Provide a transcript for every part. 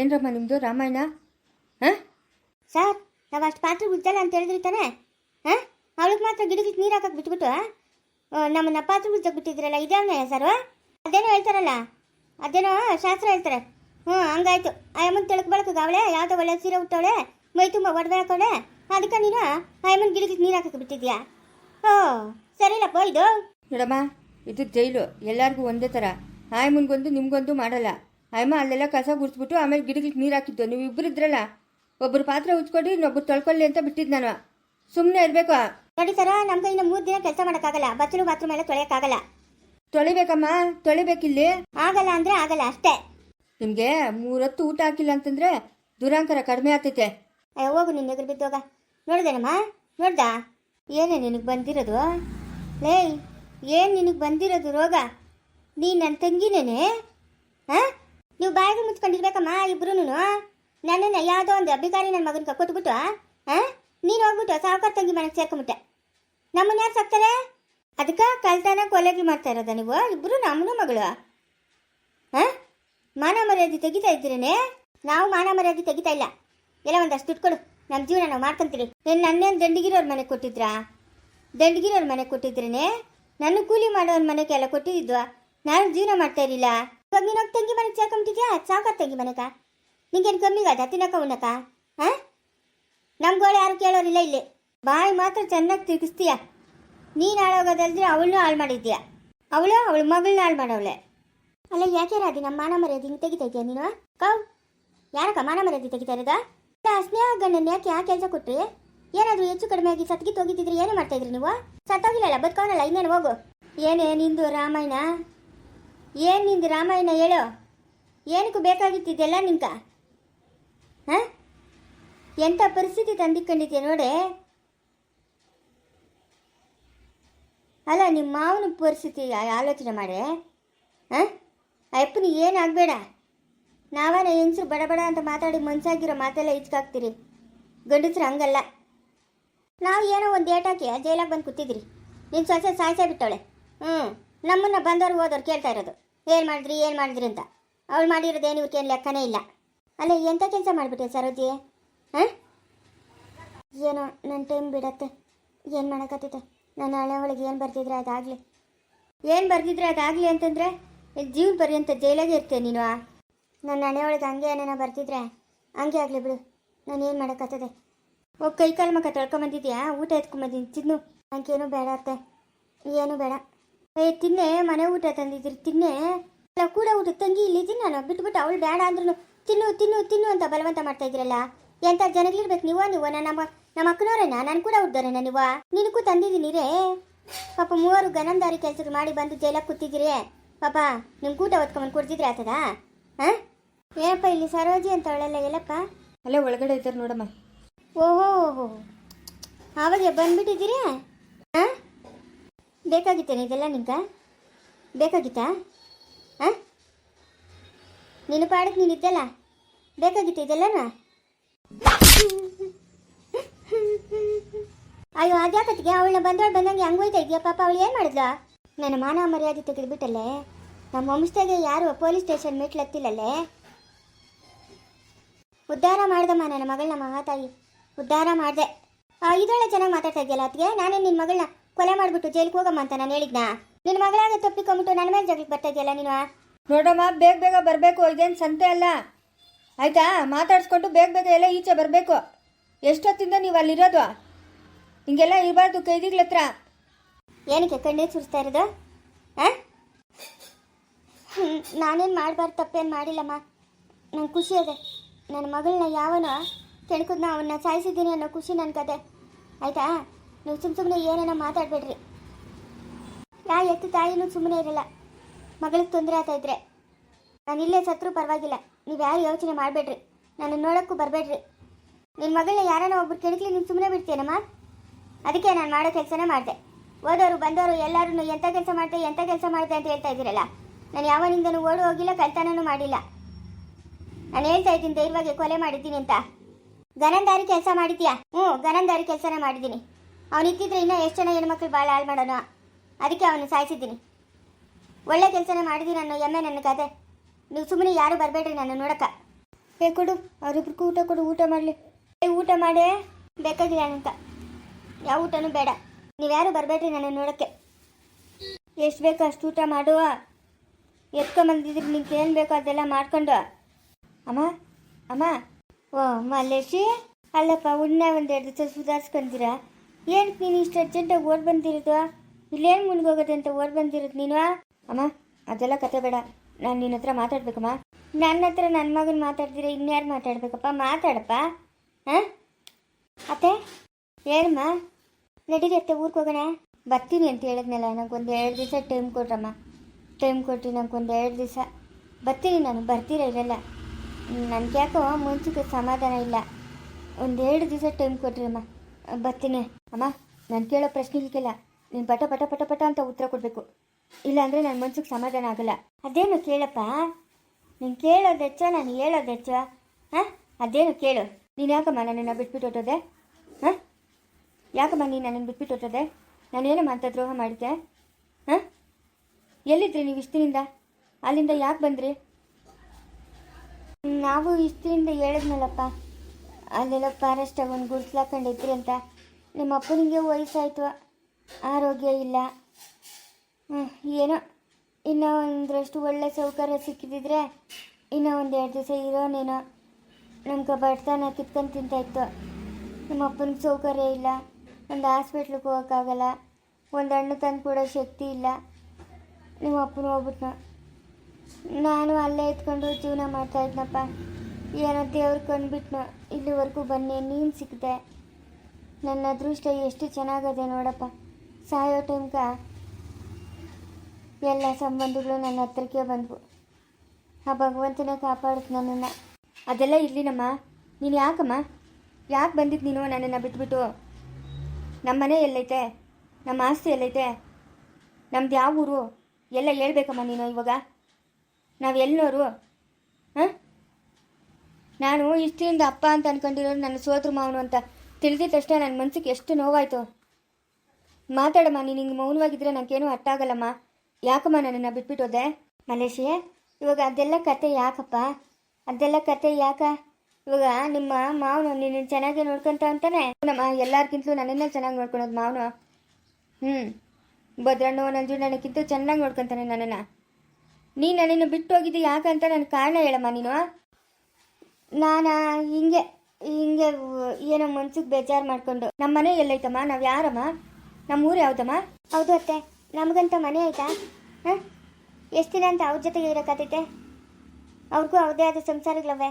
ಏನ್ರಮ್ಮ ನಿಮ್ಮದು ರಾಮಾಯಣ? ಹಾಂ? ಸರ್ ನಾವು ಅಷ್ಟು ಪಾತ್ರೆ ಉಜ್ಜಲ್ಲ ಅಂತ ಹೇಳಿದ್ರಿ ತಾನೆ. ಹಾಂ? ಅವಳಿಗೆ ಮಾತ್ರ ಗಿಡಕ್ಕೆ ನೀರು ಹಾಕಕ್ಕೆ ಬಿಟ್ಬಿಟ್ಟು ನಮ್ಮನ್ನ ಪಾತ್ರೆ ಉಜ್ಜಕ್ಕೆ ಬಿಟ್ಟಿದ್ರಲ್ಲ ಇದೇನೇ ಸರ್ ಅದೇನೋ ಹೇಳ್ತಾರಲ್ಲ ಅದೇನೋ ಶಾಸ್ತ್ರ ಹೇಳ್ತಾರೆ. ಹ್ಞೂ ಹಂಗಾಯ್ತು. ಆಯಮ್ಮನ್ ತಿಳಕ್ ಬಳಕಕ್ಕೆ ಅವಳೆ ಯಾವುದೋ ಒಳ್ಳೆ ಸೀರೆ ಉಟ್ಟವಳೆ ಮೈ ತುಂಬ ಒಡವೆ ಹಾಕೋಳೆ ಅದಕ್ಕೆ ನೀನು ಅಯ್ಯಮ್ಮನ ಗಿಡಕ್ಕೆ ನೀರು ಹಾಕಕ್ಕೆ ಬಿಟ್ಟಿದ್ಯಾ? ಓ ಸರಿಲ್ಲಪ್ಪ ಇದು? ನೋಡಮ್ಮ ಇದು ಜೈಲು. ಎಲ್ಲರಿಗೂ ಒಂದೇ ಥರ ಆಯಮ್ಮನಿಗೊಂದು ನಿಮ್ಗೊಂದು ಮಾಡಲ್ಲ. ಆಯಮ್ಮ ಅಲ್ಲೆಲ್ಲ ಕಸ ಗುಡಿಸ್ಬಿಟ್ಟು ಆಮೇಲೆ ಗಿಡಗಳಿಗೆ ನೀರು ಹಾಕಿದ್ದು. ನೀವು ಇಬ್ಬರು ಇದ್ರಲ್ಲ ಒಬ್ಬರು ಪಾತ್ರೆ ಉಚ್ಕೊಡಿ ಇನ್ನೊಬ್ರು ತೊಳ್ಕೊಳ್ಳಿ ಅಂತ ಬಿಟ್ಟಿದ್ದು ನಾನು. ಸುಮ್ಮನೆ ಇರಬೇಕು. ನೋಡಿ ಸರ ನಮ್ಮ ಇನ್ನು ಮೂರು ದಿನ ಕೆಲಸ ಮಾಡೋಕ್ಕಾಗಲ್ಲ. ಬಚ್ಚಲು ಬಾತ್ರೂಮ್ ಎಲ್ಲ ತೊಳೆಯೋಕ್ಕಾಗಲ್ಲ. ತೊಳಿಬೇಕಮ್ಮ ತೊಳಿಬೇಕಿಲ್ಲಿ? ಆಗಲ್ಲ ಅಂದರೆ ಆಗಲ್ಲ ಅಷ್ಟೇ. ನಿಮಗೆ ಮೂರೊತ್ತು ಊಟ ಹಾಕಿಲ್ಲ ಅಂತಂದರೆ ದುರಾಂಕರ ಕಡಿಮೆ ಆಗ್ತೈತೆ. ಅಯ್ಯೋ ಹೋಗು ನಿನ್ನ ಎದುರು ಬಿದ್ದೋಗ. ನೋಡ್ದೇನಮ್ಮ? ನೋಡ್ದ? ಏನೇ ನಿನಗೆ ಬಂದಿರೋದು? ಲೇಯ್ ಏನು ನಿನಗೆ ಬಂದಿರೋದು ರೋಗ? ನೀ ನನ್ನ ತಂಗಿನೇನೆ? ಹಾಂ? ನೀವು ಬಾಯಿಗೆ ಮುಚ್ಕೊಂಡಿರ್ಬೇಕಮ್ಮ ಇಬ್ರು ನನ್ನನ್ನು ಯಾವುದೋ ಒಂದು ಅಭಿಕಾರಿ ನನ್ನ ಮಗನ ಕೊಟ್ಬಿಟ್ಟು ಹಾಂ ನೀನು ಹೋಗ್ಬಿಟ್ಟು ಸಾವುಕಾರ ತಂಗಿ ಮನೆಗೆ ಸೇರ್ಕೊಂಬಿಟ್ಟೆ. ನಮ್ಮನ್ನ ಯಾರು ಸಾಕ್ತಾರೆ? ಅದಕ್ಕೆ ಕಲ್ತಾನ ಕೊಲೆಗೆ ಮಾಡ್ತಾ ಇರೋದ ನೀವು? ಇಬ್ರು ನಮ್ಮನು ಮಗಳು. ಹಾಂ ಮಾನ ಮರ್ಯಾದೆ ತೆಗಿತಾ ಇದ್ದೀರೇನೆ? ನಾವು ಮಾನ ಮರ್ಯಾದೆ ತೆಗಿತಾ ಇಲ್ಲ. ಎಲ್ಲ ಒಂದಷ್ಟು ದುಡ್ಡು ನಮ್ಮ ಜೀವನ ನಾವು ಮಾಡ್ಕೊಂತೀರಿ ಏನು ನನ್ನೇನು ದಂಡಿಗಿರೋರ ಮನೆಗೆ ಕೊಟ್ಟಿದ್ರಾ? ದಂಡಗಿರೋರ ಮನೆಗೆ ಕೊಟ್ಟಿದ್ರೇನೆ? ನನ್ನ ಕೂಲಿ ಮಾಡೋರ ಮನೆಗೆಲ್ಲ ಕೊಟ್ಟಿದ್ದು ನಾನು ಜೀವನ ಮಾಡ್ತಾ ಇರಲಿಲ್ಲ. ಇವಾಗ ನೋಡಿ ತಂಗಿ ಮನೆಗೆ ಸೇರ್ಕೊಂಬಿಟ್ಟಿದ್ಯಾ? ಸಾಕ ತಂಗಿ ಮನೆಕ ನಿಂಗೇನು ಕಮ್ಮಿಗಾದ ತಿನ್ನಕ ಉಣ್ಣಕ ಹಾಂ ನಮ್ಗೋಳೆ ಯಾರು ಕೇಳೋರಿಲ್ಲ ಇಲ್ಲಿ. ಬಾಯಿ ಮಾತ್ರ ಚೆನ್ನಾಗಿ ತಿರುಗಿಸ್ತೀಯ. ನೀನು ಹಾಳಾಗೋದಲ್ದ್ರೆ ಅವಳನ್ನೂ ಹಾಳು ಮಾಡಿದ್ಯಾ? ಅವಳು, ಅವಳ ಮಗಳನ್ನ ಹಾಳು ಮಾಡವಳೆ. ಅಲ್ಲ, ಯಾಕೆ ರಾಧಿ ನಮ್ಮ ಮಾನ ಮರ್ಯಾದೆ ಹಿಂಗೆ ತೆಗಿತಾ ನೀನು? ಕೌ, ಯಾರಕ್ಕ ಮಾನ ಮರ್ಯಾದೆ ತೆಗಿತಾ ಇರೋದ? ಸ್ನೇಹ ಗಂಡನ ಯಾಕೆ ಆ ಕೆಲಸ ಕೊಟ್ರಿ? ಏನಾದರೂ ಹೆಚ್ಚು ಕಡಿಮೆ ಆಗಿ ಸತ್ಗಿತ್ತು ಹೋಗಿದ್ದಿದ್ರೆ ಏನು ಮಾಡ್ತಾ ಇದ್ರಿ ನೀವು? ಸತ್ತೋಗಿಲ್ಲಲ್ಲ ಬದುಕೋನಲ್ಲ ಇನ್ನೇನು ಹೋಗು. ಏನೇ, ನಿಂದು ರಾಮಾಯಣ ಏನು ನಿಂದು ರಾಮಾಯಣ ಹೇಳು? ಏನಕ್ಕೂ ಬೇಕಾಗಿತ್ತಿದೆಲ್ಲ ನಿಂಕ ಹಾಂ? ಎಂಥ ಪರಿಸ್ಥಿತಿ ತಂದಿಕೊಂಡಿದ್ದೆ ನೋಡೆ? ಅಲ್ಲ ನಿಮ್ಮ ಮಾವನ ಪರಿಸ್ಥಿತಿ ಆಲೋಚನೆ ಮಾಡಿ ಹಾಂ? ಅಯ್ಯಪ್ಪನ ಏನಾಗಬೇಡ ನಾವೇನ ನಾವನ ಬಡ ಬಡಬಡ ಅಂತ ಮಾತಾಡಿ ಮನ್ಸಾಗಿರೋ ಮಾತೆಲ್ಲ ಇಚ್ಕಾಕ್ತೀರಿ ಗಂಡಸ್ರು ಹಂಗಲ್ಲ. ನಾವು ಏನೋ ಒಂದು ಏಟಾಕಿ ಜೈಲಾಗ ಬಂದು ಕೂತಿದ್ರಿ. ನಿನ್ನ ಸೊಸೆ ಸಾಯ್ಸೇ ಬಿಟ್ಟವಳೆ. ಹ್ಞೂ ನಮ್ಮನ್ನ ಬಂದವರು ಹೋದವ್ರು ಕೇಳ್ತಾ ಇರೋದು. ಏನು ಮಾಡಿದ್ರಿ ಏನು ಮಾಡಿದ್ರಿ ಅಂತ. ಅವಳು ಮಾಡಿರೋದೇನು ಇವ್ರಿಗೇನು ಲೆಕ್ಕನೇ ಇಲ್ಲ. ಅಲ್ಲ ಎಂಥ ಕೆಲಸ ಮಾಡಿಬಿಟ್ಟೆ ಸರೋಜಿ ಹಾಂ? ಏನೋ ನನ್ನ ಟೈಮ್ ಬಿಡತ್ತೆ. ಏನು ಮಾಡೋಕತ್ತೈತೆ ನನ್ನ ಹಳೆ ಒಳಗೆ ಏನು ಬರ್ತಿದ್ರೆ ಅದಾಗಲಿ. ಏನು ಬರ್ದಿದ್ರೆ ಅದಾಗಲಿ ಅಂತಂದರೆ ಜೀವನ ಪರ್ಯಂತ ಜೈಲಾಗೆ ಇರ್ತೇನೆ ನೀನು ನನ್ನ ಹಣೆ ಒಳಗೆ ಹಂಗೆ ಏನೇನೋ ಬರ್ತಿದ್ರೆ ಹಂಗೆ ಆಗಲಿ ಬಿಡು. ನಾನು ಏನು ಓ, ಕೈ ಕಾಲು ಮಕ್ಕ ತೊಳ್ಕೊಂಬಂದಿದ್ಯಾ? ಊಟ ಎತ್ಕೊಂಬಂದಿನಿ ತಿನ್ನು ನನಗೇನು ಬೇಡ ಅತ್ತೆ. ಏನು ಬೇಡ. ಏ ತಿನ್ನೆ ಮನೆ ಊಟ ತಂದಿದ್ರಿ ತಿನ್ನೆ. ಅಲ್ಲ ಕೂಡ ಊಟ ತಂಗಿ ಇಲ್ಲಿ ನಾನು. ಬಿಟ್ಬಿಟ್ಟು ಅವಳು ಬೇಡ ಅಂದ್ರೂ ತಿನ್ನು ತಿನ್ನು ತಿನ್ನು ಅಂತ ಬಲವಂತ ಮಾಡ್ತಾ ಇದ್ರಲ್ಲ ಎಂಥ ಜನಗಳಿರ್ಬೇಕು ನೀವು ನೀವು ನನ್ನ ನಮ್ಮ ನಮ್ಮ ಅಕ್ಕನವರನ್ನ ನಾನು ಕೂಡ ಹುಡ್ದವ್ರೇನ ನೀವು? ನಿನಗೂ ತಂದಿದ್ದೀನಿ ರೇ. ಪಾಪ ಮೂವರು ಗನಂದಾರಿ ಕೆಲಸಗಳು ಮಾಡಿ ಬಂದು ಜೈಲಾಗ ಕೂತಿದ್ದೀರಿ ಪಾಪ ನಿಮ್ಮ ಕೂಟ ಹೊತ್ಕೊಂಬಂದು ಕೊಡ್ತಿದ್ರೆ ಆತದ? ಹಾಂ? ಏನಪ್ಪ ಇಲ್ಲಿ ಸರೋಜಿ ಅಂತ ಅವಳೆಲ್ಲ ಎಲ್ಲಪ್ಪ? ಅಲ್ಲೇ ಒಳಗಡೆ ಇದ್ದಾರೆ ನೋಡಮ್ಮ. ಓಹೋ ಓಹೋ. ಆವಾಗ ಬಂದ್ಬಿಟ್ಟಿದ್ದೀರಿ? ಹಾಂ? ಬೇಕಾಗಿತ್ತೇನೆ ಇದೆಲ್ಲ ನಿಂಗೆ? ಬೇಕಾಗಿತ್ತಾ? ಹಾಂ? ನೀನು ಪಾಡಕ್ಕೆ ನೀನು ಇದ್ದಲ್ಲ? ಬೇಕಾಗಿತ್ತು ಇದೆಲ್ಲನಾ? ಅಯ್ಯೋ ಅದ್ಯಾಕತ್ತಿಗೆ ಅವಳನ್ನ ಬಂದವಳು ಬಂದಂಗೆ ಹಂಗೆ ಹೋಯ್ತಾ ಇದೆಯಾ? ಪಾಪ ಅವಳು ಏನು ಮಾಡಿದ್ಲು? ನನ್ನ ಮಾನ ಮರ್ಯಾದೆ ತೆಗೆದುಬಿಟ್ಟಲ್ಲೇ? ನಮ್ಮ ವಂಶದಾಗೆ ಯಾರು ಪೊಲೀಸ್ ಸ್ಟೇಷನ್ ಮೆಟ್ಲು ಹತ್ತಿಲ್ಲಲ್ಲೇ? ಉದ್ಧಾರ ಮಾಡ್ದಮ್ಮ ನನ್ನ ಮಗಳನ್ನ ಮಹಾತಾಯಿ. ಉದ್ಧಾರ ಮಾಡಿದೆ. ಇದೊಳ್ಳೆ ಚೆನ್ನಾಗಿ ಮಾತಾಡ್ತಾ ಇದೆಯಲ್ಲ ಅದಕ್ಕೆ ನಾನೇ ನಿನ್ನ ಮಗಳನ್ನ ಕೊಲೆ ಮಾಡಿಬಿಟ್ಟು ಜೈಲಿಗೆ ಹೋಗಮ್ಮ ಅಂತ ನಾನು ಹೇಳಿದ್ನಾ? ನಿನ್ನ ಮಗಳಾಗೆ ತಪ್ಪಿಕೊಂಬಿಟ್ಟು ನನ್ನ ಮೇಲೆ ಜಗಳಕ್ಕೆ ಬರ್ತಾ ಇದೆಯಲ್ಲ ನೀನು? ನೋಡಮ್ಮ ಬೇಗ ಬೇಗ ಬರಬೇಕು ಇದೇನು ಸಂತೆ ಅಲ್ಲ. ಆಯ್ತಾ? ಮಾತಾಡ್ಸ್ಕೊಂಡು ಬೇಗ ಬೇಗ ಎಲ್ಲ ಈಚೆ ಬರಬೇಕು. ಎಷ್ಟೊತ್ತಿಂದ ನೀವು ಅಲ್ಲಿರೋದು? ಹಿಂಗೆಲ್ಲ ಇರಬಾರ್ದು ಕೈದಿಗಳ ಹತ್ರ. ಏನಕ್ಕೆ ಕಣ್ಣೀರು ಸುರಿಸ್ತಾ ಇರೋದು? ಹಾಂ ನಾನೇನು ಮಾಡಬಾರ್ದು ತಪ್ಪೇನು ಮಾಡಿಲ್ಲಮ್ಮ. ನಂಗೆ ಖುಷಿ ಅದೆ ನನ್ನ ಮಗಳನ್ನ ಯಾವನೋ ಕೆಣಕದ್ನ ಅವನ್ನ ಸಾಯಿಸಿದ್ದೀನಿ ಅನ್ನೋ ಖುಷಿ ನನ್ನ ಕತೆ ಆಯಿತಾ? ನೀವು ಸುಮ್ಮ ಸುಮ್ಮನೆ ಏನೇನೋ ಮಾತಾಡಬೇಡ್ರಿ. ಯಾ ಎತ್ತು ತಾಯಿನೂ ಸುಮ್ಮನೆ ಇರಲ್ಲ. ಮಗಳಿಗೆ ತೊಂದರೆ ಆಗ್ತಾ ಇದ್ರೆ. ನಾನು ಇಲ್ಲೇ ಸತ್ರು ಪರವಾಗಿಲ್ಲ. ನೀವು ಯಾರು ಯೋಚನೆ ಮಾಡಬೇಡ್ರಿ. ನಾನು ನೋಡೋಕ್ಕೂ ಬರಬೇಡ್ರಿ. ನಿನ್ನ ಮಗಳನ್ನ ಯಾರನ್ನ ಒಬ್ರು ಕೆಣಕ್ಲಿ ನೀನು ಸುಮ್ಮನೆ ಬಿಡ್ತೀನಮ್ಮ ಅದಕ್ಕೆ ನಾನು ಮಾಡೋ ಕೆಲಸನೇ ಮಾಡಿದೆ. ಓದೋರು ಬಂದವರು ಎಲ್ಲರೂ ಎಂಥ ಕೆಲಸ ಮಾಡಿದೆ ಎಂಥ ಕೆಲಸ ಮಾಡಿದೆ ಅಂತ ಹೇಳ್ತಾ ಇದ್ದೀರಲ್ಲ? ನಾನು ಯಾವನಿಂದನೂ ಓಡಿ ಹೋಗಿಲ್ಲ ಕಳ್ತನೂ ಮಾಡಿಲ್ಲ. ನಾನು ಹೇಳ್ತಾ ಇದ್ದೀನಿ, ಧೈರ್ಯವಾಗಿ ಕೊಲೆ ಮಾಡಿದ್ದೀನಿ ಅಂತ. ಗನಂದಾರಿ ಕೆಲಸ ಮಾಡಿದ್ಯಾ? ಹ್ಞೂ ಗನಂದಾರಿ ಕೆಲಸನೇ ಮಾಡಿದ್ದೀನಿ. ಅವನು ಇದ್ದಿದ್ರೆ ಇನ್ನೂ ಎಷ್ಟು ಜನ ಹೆಣ್ಮಕ್ಳು ಭಾಳ ಹಾಳು ಮಾಡೋಣ? ಅದಕ್ಕೆ ಅವನು ಸಾಯಿಸಿದ್ದೀನಿ. ಒಳ್ಳೆ ಕೆಲಸನೇ ಮಾಡಿದ್ದೀನಿ ಅನ್ನೋ ಎಮ್ಮೆ ನನ್ನ ಕತೆ. ನೀವು ಸುಮ್ಮನೆ ಯಾರು ಬರಬೇಡ್ರಿ ನನ್ನ ನೋಡಕ್ಕ ಏ ಕೊಡು, ಅವ್ರಿಬ್ರಿಗೂ ಊಟ ಕೊಡು, ಊಟ ಮಾಡಲಿ. ಏ, ಊಟ ಮಾಡೇ ಬೇಕಾಗಿಲ್ಲ ಅಂತ. ಯಾವ ಊಟನೂ ಬೇಡ. ನೀವ್ಯಾರು ಬರಬೇಡ್ರಿ ನನ್ನ ನೋಡೋಕ್ಕೆ. ಎಷ್ಟು ಬೇಕೋ ಅಷ್ಟು ಊಟ ಮಾಡುವ ಎತ್ಕೊಂಬಂದಿದ್ರೆ ನಿಮ್ಗೆ ಏನು ಬೇಕೋ ಅದೆಲ್ಲ ಮಾಡ್ಕೊಂಡು. ಅಮ್ಮ ಅಮ್ಮ. ಓ, ಮಲ್ಲೇಶಿ. ಅಲ್ಲಪ್ಪ, ಉಣ್ಣ ಎರಡು ದಿವಸ ಸುಧಾರಿಸ್ಕೊಂತೀರಾ ಏನಕ್ಕೆ ನೀನು ಇಷ್ಟು ಅರ್ಜೆಂಟಾಗಿ ಓಡ್ ಬಂದಿರೋದು? ಇಲ್ಲೇನು ಮುಳುಗೋಗದೆ ಅಂತ ಓಡ್ ಬಂದಿರೋದು ನೀನು? ಅಮ್ಮ, ಅದೆಲ್ಲ ಕತೆ ಬೇಡ. ನಾನು ನಿನ್ನ ಹತ್ರ ಮಾತಾಡ್ಬೇಕಮ್ಮ. ನನ್ನ ಹತ್ರ ನನ್ನ ಮಗನ ಮಾತಾಡ್ತೀರ ಇನ್ಯಾರು ಮಾತಾಡ್ಬೇಕಪ್ಪ? ಮಾತಾಡಪ್ಪ? ಹಾಂ? ಅತ್ತೆ, ಏನಮ್ಮ? ನಡೀರಿ ಅತ್ತೆ, ಊರಿಗೆ ಹೋಗೋಣ. ಬರ್ತೀನಿ ಅಂತ ಹೇಳಿದ್ನಲ್ಲ ನನಗೊಂದು ಎರಡು ದಿವಸ ಟೈಮ್ ಕೊಡ್ರಮ್ಮ. ಟೈಮ್ ಕೊಟ್ಟು ನನಗೊಂದು ಎರಡು ದಿವಸ. ಬರ್ತೀನಿ ನಾನು, ಬರ್ತೀರ ಇರಲ್ಲ ನನಗೆ ಯಾಕೋ ಮುಂಚೆಗೆ ಸಮಾಧಾನ ಇಲ್ಲ. ಒಂದು ಎರಡು ದಿವಸ ಟೈಮ್ ಕೊಟ್ರಿ ಅಮ್ಮ. ಬರ್ತೀನಿ. ಅಮ್ಮ, ನಾನು ಕೇಳೋ ಪ್ರಶ್ನೆಗಳಿಗೆಲ್ಲ ನೀನು ಪಟ ಪಟ ಪಟ ಪಟ ಅಂತ ಉತ್ತರ ಕೊಡಬೇಕು. ಇಲ್ಲಾಂದರೆ ನನ್ನ ಮನ್ಸಿಗೆ ಸಮಾಧಾನ ಆಗಲ್ಲ. ಅದೇನು ಕೇಳಪ್ಪ? ನೀನು ಕೇಳೋದು ಹೆಚ್ಚ ನಾನು ಹೇಳೋದು ಹೆಚ್ಚ ಹಾಂ? ಅದೇನು ಕೇಳು. ನೀನು ಯಾಕಮ್ಮ ನನ್ನನ್ನು ಬಿಟ್ಬಿಟ್ಟು ಹೊಟ್ಟೋದೆ ಹಾಂ? ಯಾಕಮ್ಮ ನೀನು ನನ್ನನ್ನು ಬಿಟ್ಬಿಟ್ಟು ಹೊಟ್ಟದೆ ನಾನೇನಮ್ಮ ಅಂತ ದ್ರೋಹ ಮಾಡಿದ್ದೆ ಹಾಂ? ಎಲ್ಲಿದ್ರಿ ನೀವು ಇಷ್ಟಿನಿಂದ? ಅಲ್ಲಿಂದ ಯಾಕೆ ಬಂದ್ರಿ? ನಾವು ಇಷ್ಟಿನಿಂದ ಹೇಳಿದ್ನಲ್ಲಪ್ಪ. ಅಲ್ಲೆಲ್ಲ ಫಾರೆಸ್ಟ್ ಒಂದು ಗುಡ್ಸ್ಲಾಕೊಂಡಿದ್ರಿ ಅಂತ. ನಿಮ್ಮ ಅಪ್ಪನಿಗೆ ವಯಸ್ಸಾಯ್ತು. ಆರೋಗ್ಯ ಇಲ್ಲ. ಏನೋ ಇನ್ನೂ ಒಂದರಷ್ಟು ಒಳ್ಳೆ ಸೌಕರ್ಯ ಸಿಕ್ಕಿದ್ರೆ ಇನ್ನೂ ಒಂದು ಎರಡು ದಿವಸ ಇರೋನೇನೋ. ನಮ್ಗೆ ಬಡತನ ಕಿತ್ಕೊಂಡು ತಿಂತಾಯಿತ್ತು ನಮ್ಮ ಅಪ್ಪನಿಗೆ ಸೌಕರ್ಯ ಇಲ್ಲ. ಒಂದು ಹಾಸ್ಪಿಟ್ಲಿಗೆ ಹೋಗೋಕ್ಕಾಗಲ್ಲ. ಒಂದು ಹಣ್ಣು ತಂದು ಕೊಡೋ ಶಕ್ತಿ ಇಲ್ಲ. ನಿಮ್ಮ ಅಪ್ಪನ ಹೋಗ್ಬಿಟ್ನ. ನಾನು ಅಲ್ಲೇ ಎತ್ಕೊಂಡು ಜೀವನ ಮಾಡ್ತಾ ಇದ್ನಪ್ಪ. ಏನೋ ದೇವ್ರು ಕಂಡ್ಬಿಟ್ನು, ಇಲ್ಲಿವರೆಗೂ ಬನ್ನಿ, ನೀನು ಸಿಕ್ಕಿದೆ ನನ್ನ ಅದೃಷ್ಟ ಎಷ್ಟು ಚೆನ್ನಾಗದೆ ನೋಡಪ್ಪ. ಸಾಯೋ ಟೈಮ್ಗ ಎಲ್ಲ ಸಂಬಂಧಗಳು ನನ್ನ ಹತ್ರಕ್ಕೆ ಬಂದವು. ಆ ಭಗವಂತನೇ ಕಾಪಾಡುತ್ತೆ ನನ್ನನ್ನು. ಅದೆಲ್ಲ ಇರಲಿನಮ್ಮ. ನೀನು ಯಾಕಮ್ಮ? ಯಾಕೆ ಬಂದಿದ್ದು ನೀನು ನನ್ನನ್ನು ಬಿಟ್ಬಿಟ್ಟು? ನಮ್ಮ ಮನೆ ಎಲ್ಲೈತೆ? ನಮ್ಮ ಆಸ್ತಿ ಎಲ್ಲೈತೆ? ನಮ್ದು ಯಾವ ಊರು? ಎಲ್ಲ ಹೇಳ್ಬೇಕಮ್ಮ ನೀನು ಇವಾಗ. ನಾವು ಎಲ್ಲೋರು ಹಾಂ? ನಾನು ಇಷ್ಟರಿಂದ ಅಪ್ಪ ಅಂತ ಅನ್ಕೊಂಡಿರೋದು ನನ್ನ ಸೋದ್ರ ಮಾವನು ಅಂತ ತಿಳಿದಿದ ತಕ್ಷಣ ನನ್ನ ಮನಸ್ಸಿಗೆ ಎಷ್ಟು ನೋವಾಯಿತು. ಮಾತಾಡಮ್ಮ, ನೀನು ಹಿಂಗೆ ಮೌನವಾಗಿದ್ರೆ ನನಗೇನು ಅರ್ಥ ಆಗಲ್ಲಮ್ಮ ಯಾಕಮ್ಮ ನನ್ನನ್ನು ಬಿಟ್ಬಿಟ್ಟೋದೆ? ಮಲೇಶಿ, ಇವಾಗ ಅದೆಲ್ಲ ಕತೆ ಯಾಕಪ್ಪ? ಅದೆಲ್ಲ ಕತೆ ಯಾಕ? ಇವಾಗ ನಿಮ್ಮ ಮಾವನು ನಿನ್ನ ಚೆನ್ನಾಗಿ ನೋಡ್ಕೊಂತ ಅಂತಾನೆ? ನಮ್ಮ ಎಲ್ಲಾರ್ಗಿಂತಲೂ ನನ್ನನ್ನೇ ಚೆನ್ನಾಗಿ ನೋಡ್ಕೊಳೋದು ಮಾವನು. ಹ್ಞೂ ಭದ್ರಣ್ಣು ನನಗಿಂತ ಚೆನ್ನಾಗಿ ನೋಡ್ಕೊತಾನೆ ನನ್ನನ್ನು. ನೀನು ನನ್ನನ್ನು ಬಿಟ್ಟು ಹೋಗಿದ್ದು ಯಾಕಂತ ನನ್ನ ಕಾರಣ ಹೇಳಮ್ಮ ನೀನು. ನಾನು, ಹಿಂಗೆ ಹಿಂಗೆ ಏನೋ ಮನ್ಸಿಗೆ ಬೇಜಾರು ಮಾಡ್ಕೊಂಡು. ನಮ್ಮ ಮನೆ ಎಲ್ಲೈತಮ್ಮ? ನಾವು ಯಾರಮ್ಮ? ನಮ್ಮ ಊರು ಯಾವ್ದಮ್ಮ? ಹೌದು ಅತ್ತೆ. ನಮಗಂತ ಮನೆ ಆಯ್ತಾ ಹಾಂ? ಎಷ್ಟು ದಿನ ಅಂತ ಅವ್ರ ಜೊತೆಗೆ ಇರೋಕ್ಕಾತೈತೆ? ಅವ್ರಿಗೂ ಅವ್ರದೇ ಆದ ಸಂಸಾರಗಳವೆ.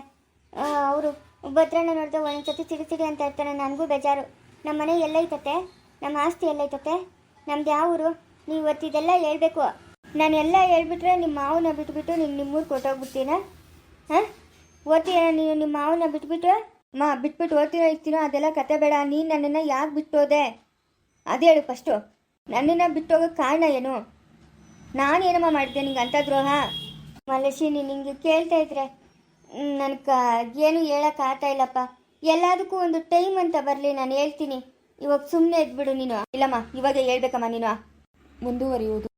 ಅವರು ಭದ್ರಣ್ಣ ನೋಡಿದ್ರೆ ಒಂದೊಂದ್ಸತಿ ಸಿಡಿ ಸಿಡಿ ಅಂತ ಇರ್ತಾನೆ. ನನಗೂ ಬೇಜಾರು. ನಮ್ಮ ಮನೆ ಎಲ್ಲೈತತೆ ನಮ್ಮ ಆಸ್ತಿ ಎಲ್ಲೈತತೆ ನಮ್ದು ಯಾವ ಊರು? ನೀವು ಇವತ್ತಿದೆಲ್ಲ ಹೇಳ್ಬೇಕು. ನಾನು ಎಲ್ಲ ಹೇಳ್ಬಿಟ್ರೆ ನಿಮ್ಮ ಮಾವನ ಬಿಟ್ಬಿಟ್ಟು ನೀನು ನಿಮ್ಮೂರು ಕೊಟ್ಟೋಗ್ಬಿಡ್ತೀನ? ಹಾಂ? ಓದ್ತೀಯ? ನೀನು ನಿಮ್ಮ ಮಾವನ ಬಿಟ್ಬಿಟ್ಟು, ಮಾ, ಬಿಟ್ಬಿಟ್ಟು ಓದ್ತೀರಾ ಇರ್ತೀನೋ ಅದೆಲ್ಲ ಕತೆ ಬೇಡ. ನೀನು ನನ್ನನ್ನು ಯಾಕೆ ಬಿಟ್ಟೋದೆ ಅದೇ ಹೇಳು ಫಸ್ಟು ನನ್ನನ್ನು ಬಿಟ್ಟು ಹೋಗೋಕ್ಕೆ ಕಾರಣ ಏನು? ನಾನೇನಮ್ಮ ಮಾಡಿದೆ ನಿಂಗೆ ಅಂಥ ದ್ರೋಹ? ಮಲಸಿ ನೀನು ಹಿಂಗೆ ಕೇಳ್ತಾ ಇದ್ರೆ ನನಗೆ ಏನು ಹೇಳಕ್ಕೆ ಆಗ್ತಾ ಇಲ್ಲಪ್ಪ. ಎಲ್ಲದಕ್ಕೂ ಒಂದು ಟೈಮ್ ಅಂತ ಬರಲಿ, ನಾನು ಹೇಳ್ತೀನಿ. ಇವಾಗ ಸುಮ್ಮನೆ ಎದ್ಬಿಡು ನೀನು. ಇಲ್ಲಮ್ಮ, ಇವಾಗ ಹೇಳ್ಬೇಕಮ್ಮ ನೀನು. ಮುಂದುವರಿಯುವುದು.